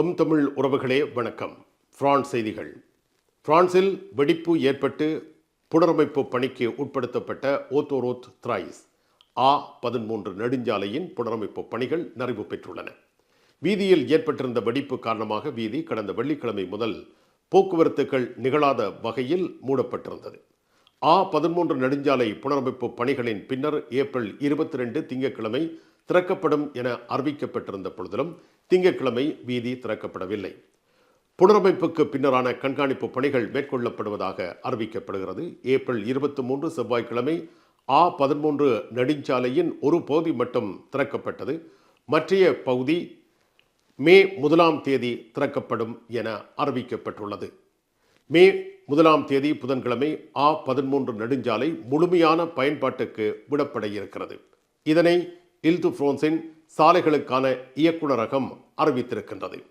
M Tamil உறவுகளே வணக்கம். France செய்திகள். பிரான்சில் வெடிப்பு ஏற்பட்டு புனரமைப்பு பணிக்கு உட்படுத்தப்பட்ட ஓத்தோரோத் த்ராய்ஸ் ஆ பதிமூன்று நெடுஞ்சாலையின் புனரமைப்பு பணிகள் நிறைவு பெற்றுள்ளன. வீதியில் ஏற்பட்டிருந்த வெடிப்பு காரணமாக வீதி கடந்த வெள்ளிக்கிழமை முதல் போக்குவரத்துகள் நிகழாத வகையில் மூடப்பட்டிருந்தது. ஆ பதிமூன்று நெடுஞ்சாலை புனரமைப்பு பணிகளின் பின்னர் ஏப்ரல் இருபத்தி ரெண்டு திங்கட்கிழமை திறக்கப்படும் என அறிவிக்கப்பட்டிருந்த பொழுதிலும் திங்கட்கிழமை வீதி திறக்கப்படவில்லை. புனரமைப்புக்கு பின்னரான கண்காணிப்பு பணிகள் மேற்கொள்ளப்படுவதாக அறிவிக்கப்படுகிறது. ஏப்ரல் இருபத்தி மூன்று செவ்வாய்க்கிழமை ஆ பதிமூன்று நெடுஞ்சாலையின் ஒரு பகுதி மட்டும் திறக்கப்பட்டது. மற்றைய பகுதி மே முதலாம் தேதி திறக்கப்படும் என அறிவிக்கப்பட்டுள்ளது. மே முதலாம் தேதி புதன்கிழமை ஆ பதிமூன்று நெடுஞ்சாலை முழுமையான பயன்பாட்டுக்கு விடப்பட இருக்கிறது. இதனை இல்து சாலைகளுக்கான இயக்குநரகம் அறிவித்திருக்கின்றது.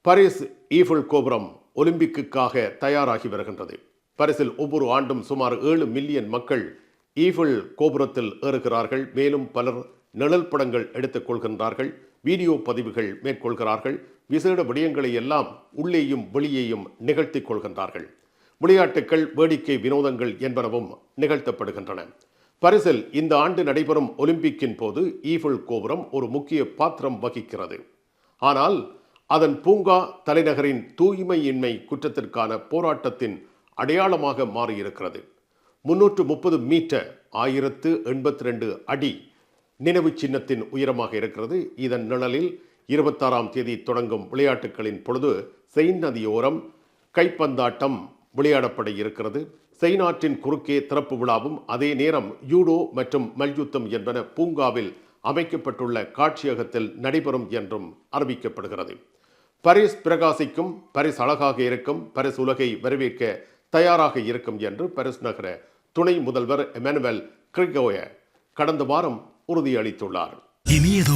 பாரிஸ் ஈஃபிள் கோபுரம் ஒலிம்பிக்குக்காக தயாராகி வருகின்றது. பரிசில் ஒவ்வொரு ஆண்டும் சுமார் ஏழு மில்லியன் மக்கள் ஈஃபிள் கோபுரத்தில் ஏறுகிறார்கள். மேலும் பலர் நிழல் படங்கள் எடுத்துக் கொள்கின்றார்கள். வீடியோ பதிவுகள் மேற்கொள்கிறார்கள். விசேட விடயங்களை எல்லாம் உள்ளேயும் வெளியேயும் நிகழ்த்திக் கொள்கின்றார்கள். விளையாட்டுக்கள் வேடிக்கை வினோதங்கள் என்பனவும் நிகழ்த்தப்படுகின்றன. பரிசில் இந்த ஆண்டு நடைபெறும் ஒலிம்பிக்கின் போது ஈஃபிள் கோபுரம் ஒரு முக்கிய பாத்திரம் வகிக்கிறது. ஆனால் அதன் பூங்கா தலைநகரின் தூய்மையின்மை குற்றத்திற்கான போராட்டத்தின் அடையாளமாக மாறியிருக்கிறது. முன்னூற்று முப்பது மீட்டர் ஆயிரத்து எண்பத்தி ரெண்டு அடி நினைவு சின்னத்தின் உயரமாக இருக்கிறது. இதன் நிழலில் இருபத்தாறாம் தேதி தொடங்கும் விளையாட்டுகளின் பொழுது செயின் நதியோரம் கைப்பந்தாட்டம் விளையாடப்பட இருக்கிறது. செய்நாட்டின் குறுக்கே திறப்பு விழாவும் அதே நேரம் யூடோ மற்றும் மல்யுத்தம் என்பன பூங்காவில் அமைக்கப்பட்டுள்ள காட்சியகத்தில் நடைபெறும் என்றும் அறிவிக்கப்படுகிறது. பரிஸ் பிரகாசிக்கும் பரிஸ் அழகாக இருக்கும் பரிஸ் உலகை வரவேற்க தயாராக இருக்கும் என்று பரிஸ் நகர துணை முதல்வர் எமனுவல் கிரிகோய கடந்த வாரம் உறுதியளித்துள்ளார். இனியதோ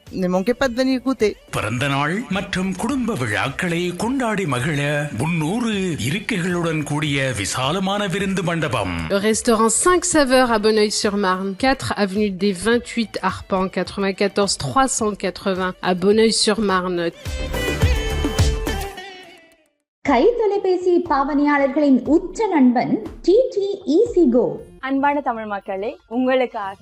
Venir goûter. பிறந்த நாள் மற்றும் குடும்ப விழாக்களை கொண்டாடி மகிழ முன்னூறு இருக்கைகளுடன் கூடிய விசாலமான விருந்து மண்டபம் Le restaurant 5 saveurs à Bonneuil-sur-Marne, 4 avenue des 28 Arpents, 94 380 à Bonneuil-sur-Marne. கை தொலைபேசி பாவனையாளர்களின் உச்ச நண்பன் டிடி ஈசி கோ அன்பான தமிழ் மக்களே உங்களுக்காக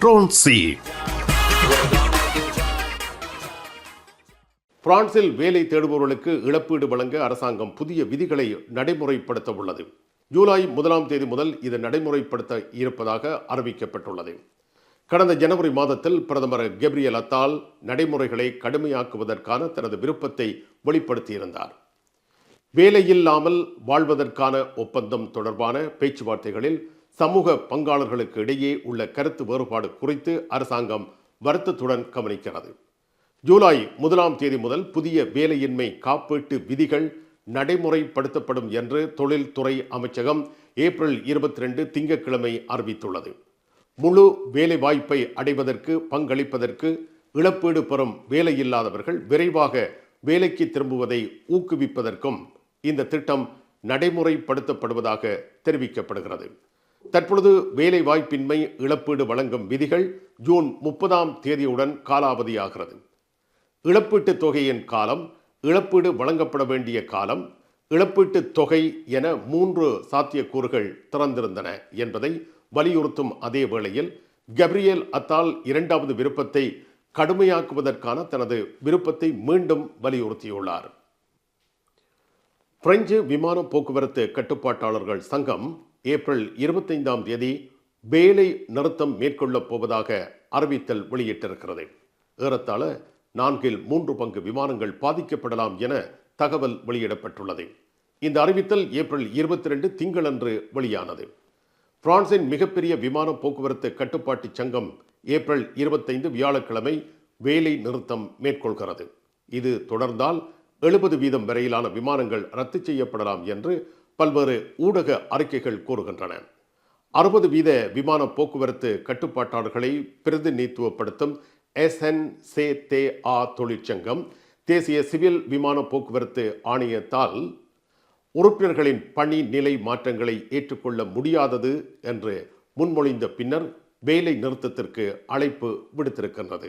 ட்ரோன்சி. பிரான்சில் வேலை தேடுபவர்களுக்கு இழப்பீடு வழங்க அரசாங்கம் புதிய விதிகளை நடைமுறைப்படுத்த உள்ளது ஜூலை முதலாம் தேதி முதல் இது நடைமுறைப்படுத்த இருப்பதாக அறிவிக்கப்பட்டுள்ளது. கடந்த ஜனவரி மாதத்தில் பிரதமர் கெப்ரியல் அத்தால் நடைமுறைகளை கடுமையாக்குவதற்கான தனது விருப்பத்தை வெளிப்படுத்தியிருந்தார். வேலையில்லாமல் வாழ்வதற்கான ஒப்பந்தம் தொடர்பான பேச்சுவார்த்தைகளில் சமூக பங்காளர்களுக்கு இடையே உள்ள கருத்து வேறுபாடு குறித்து அரசாங்கம் வருத்தத்துடன் கவனிக்கிறது. ஜூலை முதலாம் தேதி முதல் புதிய வேலையின்மை காப்பீட்டு விதிகள் நடைமுறைப்படுத்தப்படும் என்று தொழில்துறை அமைச்சகம் ஏப்ரல் இருபத்தி ரெண்டு திங்கட்கிழமை அறிவித்துள்ளது. முழு வேலைவாய்ப்பை அடைவதற்கு பங்களிப்பதற்கு இழப்பீடு பெறும் வேலையில்லாதவர்கள் விரைவாக வேலைக்கு திரும்புவதை ஊக்குவிப்பதற்கும் இந்த திட்டம் நடைமுறைப்படுத்தப்படுவதாக தெரிவிக்கப்படுகிறது. தற்பொழுது வேலை வாய்ப்பின்மை இழப்பீடு வழங்கும் விதிகள் ஜூன் முப்பதாம் தேதியுடன் காலாவதியாகிறது. இழப்பீட்டுத் தொகையின் காலம் இழப்பீடு வழங்கப்பட வேண்டிய காலம் இழப்பீட்டுத் தொகை என மூன்று சாத்தியக்கூறுகள் திறந்திருந்தன என்பதை வலியுறுத்தும் அதே வேளையில் கப்ரியல் அத்தால் இரண்டாவது விருப்பத்தை கடுமையாக்குவதற்கான தனது விருப்பத்தை மீண்டும் வலியுறுத்தியுள்ளார். பிரெஞ்சு விமான போக்குவரத்து கட்டுப்பாட்டாளர்கள் சங்கம் ஏப்ரல் இருபத்தைந்தாம் தேதி வேலை நிறுத்தம் மேற்கொள்ளப் போவதாக அறிவித்தல் வெளியிட்டிருக்கிறது. ஏறத்தாழ நான்கில் மூன்று பங்கு விமானங்கள் பாதிக்கப்படலாம் என தகவல் வெளியிடப்பட்டுள்ளது. இந்த அறிவித்தல் ஏப்ரல் இருபத்தி ரெண்டு திங்களன்று வெளியானது. பிரான்சின் மிகப்பெரிய விமான போக்குவரத்து கட்டுப்பாட்டு சங்கம் ஏப்ரல் இருபத்தைந்து வியாழக்கிழமை வேலை நிறுத்தம் மேற்கொள்கிறது. இது தொடர்ந்தால் எழுபது வீதம் வரையிலான விமானங்கள் ரத்து செய்யப்படலாம் என்று பல்வேறு ஊடக அறிக்கைகள் கூறுகின்றன. அறுபது வீத விமான போக்குவரத்து கட்டுப்பாட்டாளர்களை பிரதிநிதித்துவப்படுத்தும் எஸ்என்சேதேஆ தொழிற்சங்கம் தேசிய சிவில் விமான போக்குவரத்து ஆணையத்தால் உறுப்பினர்களின் பணி நிலை மாற்றங்களை ஏற்றுக்கொள்ள முடியாதது என்று முன்மொழிந்த பின்னர் வேலை நிறுத்தத்திற்கு அழைப்பு விடுத்திருக்கின்றது.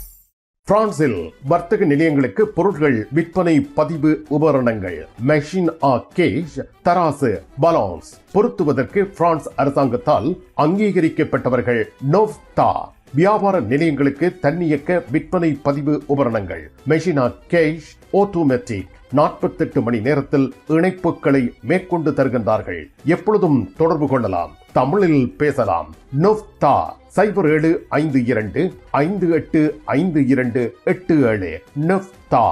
பிரான்சில் வர்த்தக நிலையங்களுக்கு பொருட்கள் விற்பனை பதிவு உபகரணங்கள். மெஷின் ஆ கேஷ் தராசு பலான்ஸ் பொருத்துவதற்கு பிரான்ஸ் அரசாங்கத்தால் அங்கீகரிக்கப்பட்டவர்கள் நோவ்தா வியாபார நிலையங்களுக்கு தன்னியக்க விற்பனை பதிவு உபகரணங்கள். மெஷினா கேஷ் ஆட்டோமேட்டிக் நாற்பத்தெட்டு மணி நேரத்தில் இணைப்புகளை மேற்கொண்டு தருகின்றார்கள். எப்பொழுதும் தொடர்பு கொள்ளலாம். தமிழில் பேசலாம். நொஃப்தா சைபர் ஏழு ஐந்து இரண்டு ஐந்து எட்டு ஐந்து இரண்டு எட்டு ஏழு. நொஃப்தா.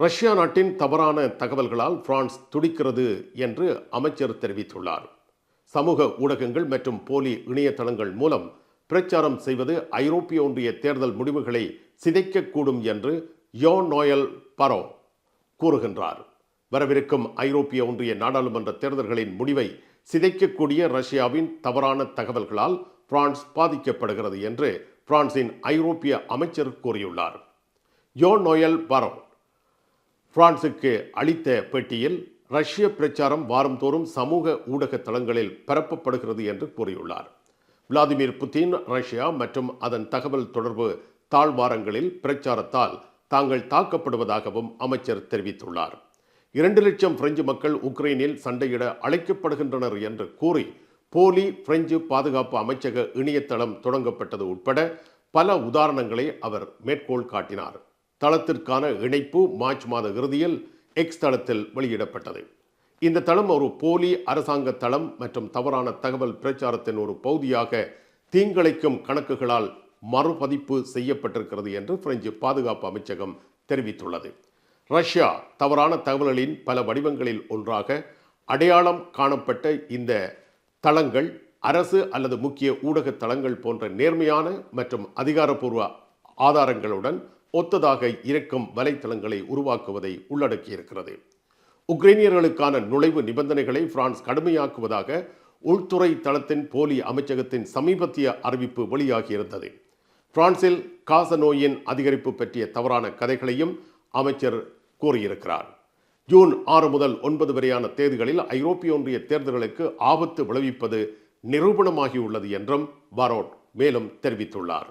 ரஷ்யா நாட்டின் தவறான தகவல்களால் பிரான்ஸ் துடிக்கிறது என்று அமைச்சர் தெரிவித்துள்ளார். சமூக ஊடகங்கள் மற்றும் போலி இணையதளங்கள் மூலம் பிரச்சாரம் செய்வது ஐரோப்பிய ஒன்றிய தேர்தல் முடிவுகளை சிதைக்கக்கூடும் என்று யோ நோயல் பரோ கூறுகின்றார். வரவிருக்கும் ஐரோப்பிய ஒன்றிய நாடாளுமன்ற தேர்தல்களின் முடிவை சிதைக்கக்கூடிய ரஷ்யாவின் தவறான தகவல்களால் பிரான்ஸ் பாதிக்கப்படுகிறது என்று பிரான்சின் ஐரோப்பிய அமைச்சர் கூறியுள்ளார். யோ நோயல் பரோ பிரான்சுக்கு அளித்த பேட்டியில் ரஷ்ய பிரச்சாரம் வாரந்தோறும் சமூக ஊடக தளங்களில் பரப்பப்படுகிறது என்று கூறியுள்ளார். விளாடிமிர் புதின் ரஷ்யா மற்றும் அதன் தகவல் தொடர்பு தாழ்வாரங்களில் பிரச்சாரத்தால் தாங்கள் தாக்கப்படுவதாகவும் அமைச்சர் தெரிவித்துள்ளார். இரண்டு லட்சம் பிரெஞ்சு மக்கள் உக்ரைனில் சண்டையிட அழைக்கப்படுகின்றனர் என்று கூறி போலி பிரெஞ்சு பாதுகாப்பு அமைச்சக இணையதளம் தொடங்கப்பட்டது உட்பட பல உதாரணங்களை அவர் மேற்கோள் காட்டினார். தளத்திற்கான இணைப்பு மார்ச் மாத இறுதியில் எக்ஸ் தளத்தில் வெளியிடப்பட்டது. இந்த தளம் ஒரு போலி அரசாங்க தளம் மற்றும் தவறான தகவல் பிரச்சாரத்தின் ஒரு பகுதியாக தீங்கிழைக்கும் கணக்குகளால் மறுபதிப்பு செய்யப்பட்டிருக்கிறது என்று பிரெஞ்சு பாதுகாப்பு அமைச்சகம் தெரிவித்துள்ளது. ரஷ்யா தவறான தகவல்களின் பல வடிவங்களில் ஒன்றாக அடையாளம் காணப்பட்ட இந்த தளங்கள் அரசு அல்லது முக்கிய ஊடக தளங்கள் போன்ற நேர்மையான மற்றும் அதிகாரப்பூர்வ ஆதாரங்களுடன் ஒத்ததாக இருக்கும் வலைத்தளங்களை உருவாக்குவதை உள்ளடக்கியிருக்கிறது. உக்ரைனியர்களுக்கான நுழைவு நிபந்தனைகளை பிரான்ஸ் கடுமையாக்குவதாக உள்துறை தளத்தின் போலி அமைச்சகத்தின் சமீபத்திய அறிவிப்பு வெளியாகியிருந்தது. பிரான்சில் காச நோயின் அதிகரிப்பு பற்றிய தவறான கதைகளையும் அமைச்சர் கூறியிருக்கிறார். ஜூன் ஆறு முதல் ஒன்பது வரையான தேதிகளில் ஐரோப்பிய ஒன்றிய தேர்தல்களுக்கு ஆபத்து விளைவிப்பது நிரூபணமாகியுள்ளது என்றும் பரோட் மேலும் தெரிவித்துள்ளார்.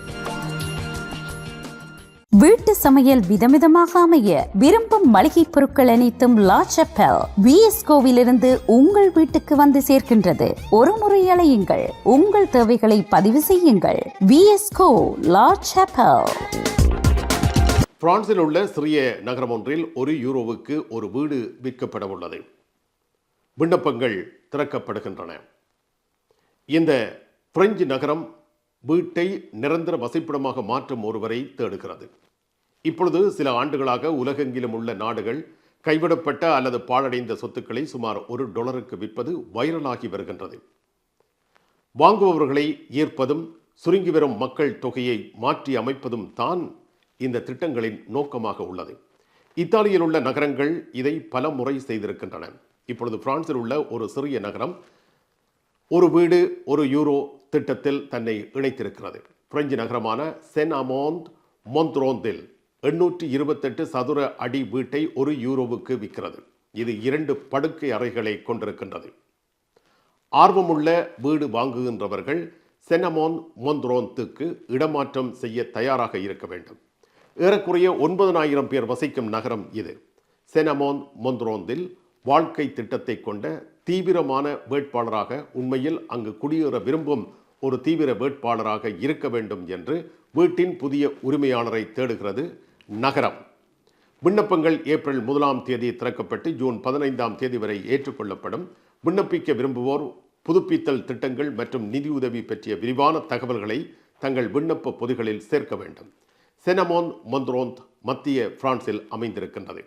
வீட்டு சமையல் விதவிதமாக அமைய விரும்பும் மளிகை பொருட்கள் அனைத்தும் லாச்சப்பல் செப்பல். விஎஸ்கோவிலிருந்து உங்கள் வீட்டுக்கு வந்து சேர்க்கின்றது. ஒரு முறை அலையுங்கள். உங்கள் தேவைகளை பதிவு செய்யுங்கள். விஎஸ்கோ லாச்சப்பல் பிரான்சில் உள்ள சிறிய நகரம் ஒன்றில் ஒரு யூரோவுக்கு ஒரு வீடு விற்கப்பட உள்ளது. விண்ணப்பங்கள் திறக்கப்படுகின்றன. இந்த பிரெஞ்சு நகரம் வீட்டை நிரந்தர வசிப்பிடமாக மாற்றும் ஒருவரை தேடுகிறது. இப்பொழுது சில ஆண்டுகளாக உலகெங்கிலும் உள்ள நாடுகள் கைவிடப்பட்ட அல்லது பாழடைந்த சொத்துக்களை சுமார் ஒரு டாலருக்கு விற்பது வைரலாகி வருகின்றது. வாங்குபவர்களை ஈர்ப்பதும் சுருங்கி வரும் மக்கள் தொகையை மாற்றி அமைப்பதும் தான் இந்த திட்டங்களின் நோக்கமாக உள்ளது. இத்தாலியில் உள்ள நகரங்கள் இதை பல முறை செய்திருக்கின்றன. இப்பொழுது பிரான்சில் உள்ள ஒரு சிறிய நகரம் ஒரு வீடு ஒரு யூரோ திட்டத்தில் தன்னை இணைத்திருக்கிறது. பிரெஞ்சு நகரமான சென் அமோந்த் மொந்த்ரோந்தில் எண்ணூற்றி இருபத்தெட்டு சதுர அடி வீட்டை ஒரு யூரோவுக்கு விற்கிறது. இது இரண்டு படுக்கை அறைகளை கொண்டிருக்கின்றது. ஆர்வமுள்ள வீடு வாங்குகின்றவர்கள் செனமோன் மொந்த்ரோந்துக்கு இடமாற்றம் செய்ய தயாராக இருக்க வேண்டும். ஏறக்குறைய ஒன்பதனாயிரம் பேர் வசிக்கும் நகரம் இது. செனமோன் மொந்த்ரோந்தில் வாழ்க்கை திட்டத்தை கொண்ட தீவிரமான வேட்பாளராக உண்மையில் அங்கு குடியேற விரும்பும் ஒரு தீவிர வேட்பாளராக இருக்க வேண்டும் என்று வீட்டின் புதிய உரிமையாளரை தேடுகிறது நகரம். விண்ணப்பங்கள் ஏப்ரல் முதலாம் தேதி திறக்கப்பட்டு ஜூன் பதினைந்தாம் தேதி வரை ஏற்றுக்கொள்ளப்படும். விண்ணப்பிக்க விரும்புவோர் புதுப்பித்தல் திட்டங்கள் மற்றும் நிதியுதவி பற்றிய விரிவான தகவல்களை தங்கள் விண்ணப்ப பொதிகளில் சேர்க்க வேண்டும். செனமோன் மொந்த்ரோந்த் மத்திய பிரான்சில் அமைந்திருக்கின்றது.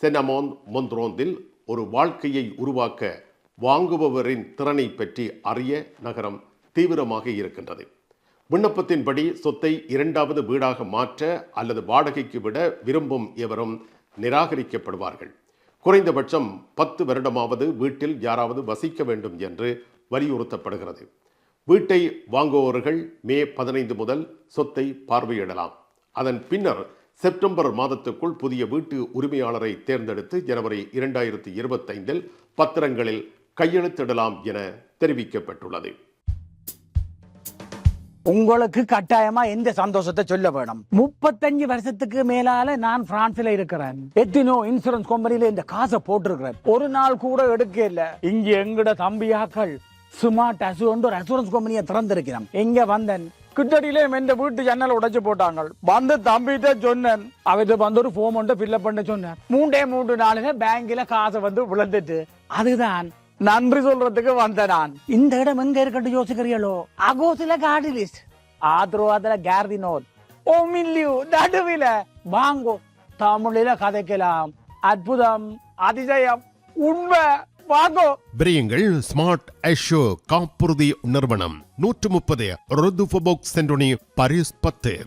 செனமோன் மொந்த்ரோந்தில் ஒரு வாழ்க்கையை உருவாக்க வாங்குபவரின் திறனை பற்றி அறிய நகரம் தீவிரமாக இருக்கின்றது. விண்ணப்பத்தின்படி சொத்தை இரண்டாவது வீடாக மாற்ற அல்லது வாடகைக்கு விட விரும்பும் எவரும் நிராகரிக்கப்படுவார்கள். குறைந்தபட்சம் பத்து வருடமாவது வீட்டில் யாராவது வசிக்க வேண்டும் என்று வலியுறுத்தப்படுகிறது. வீட்டை வாங்குபவர்கள் மே பதினைந்து முதல் சொத்தை பார்வையிடலாம். அதன் பின்னர் செப்டம்பர் மாதத்துக்குள் புதிய வீட்டு உரிமையாளரை தேர்ந்தெடுத்து ஜனவரி இரண்டாயிரத்தி இருபத்தைந்தில் பத்திரங்களில் கையெழுத்திடலாம் என தெரிவிக்கப்பட்டுள்ளது. உங்களுக்கு கட்டாயமா எந்த சந்தோஷத்தை சொல்ல வேணும்? முப்பத்தஞ்சு வருஷத்துக்கு மேலால நான் பிரான்ஸ்ல இருக்கிறேன். எத்தினோ இன்சூரன்ஸ் கம்பெனில இந்த காசை போட்டிருக்கிறேன். ஒரு நாள் கூட எடுக்க இல்ல. இங்க எங்கட தம்பியாக்கள் ஸ்மார்ட் அசூரண்ட் ஒரு அசூரன்ஸ் கம்பெனியை திறந்திருக்கிறோம் எங்க வந்தேன்? கிட்டடியிலே இந்த வீட்டு ஜன்னல் உடைச்சு போட்டாங்க வந்து தம்பிட்ட சொன்னேன். அவர்கிட்ட வந்து ஒரு ஃபோம் ஒன்று ஃபில்லப் பண்ண சொன்னேன். மூன்றே மூன்று நாளுங்க பேங்க்ல காசை வந்து விழுந்துட்டு. அதுதான் நன்றி சொல்றதுக்கு வந்த நான். இந்த இடம் எங்க இருக்கட்டும் யோசிக்கிறீங்களோ? அகோசில காடி லிஸ்ட் ஆத்ரோவாதுல கேர்தி நோட் ஓ மில்லியூ நடுவில. வாங்கோ தமிழில கதைக்கலாம். அற்புதம் அதிசயம் உண்மை. வாங்கோ. விரையுங்கள் ஸ்மார்ட் ஐஷோ காப்புறுதி நிறுவனம். நூற்று முப்பது ருதுஃபோபோக் சென்டோனி பரிஸ் பத்து.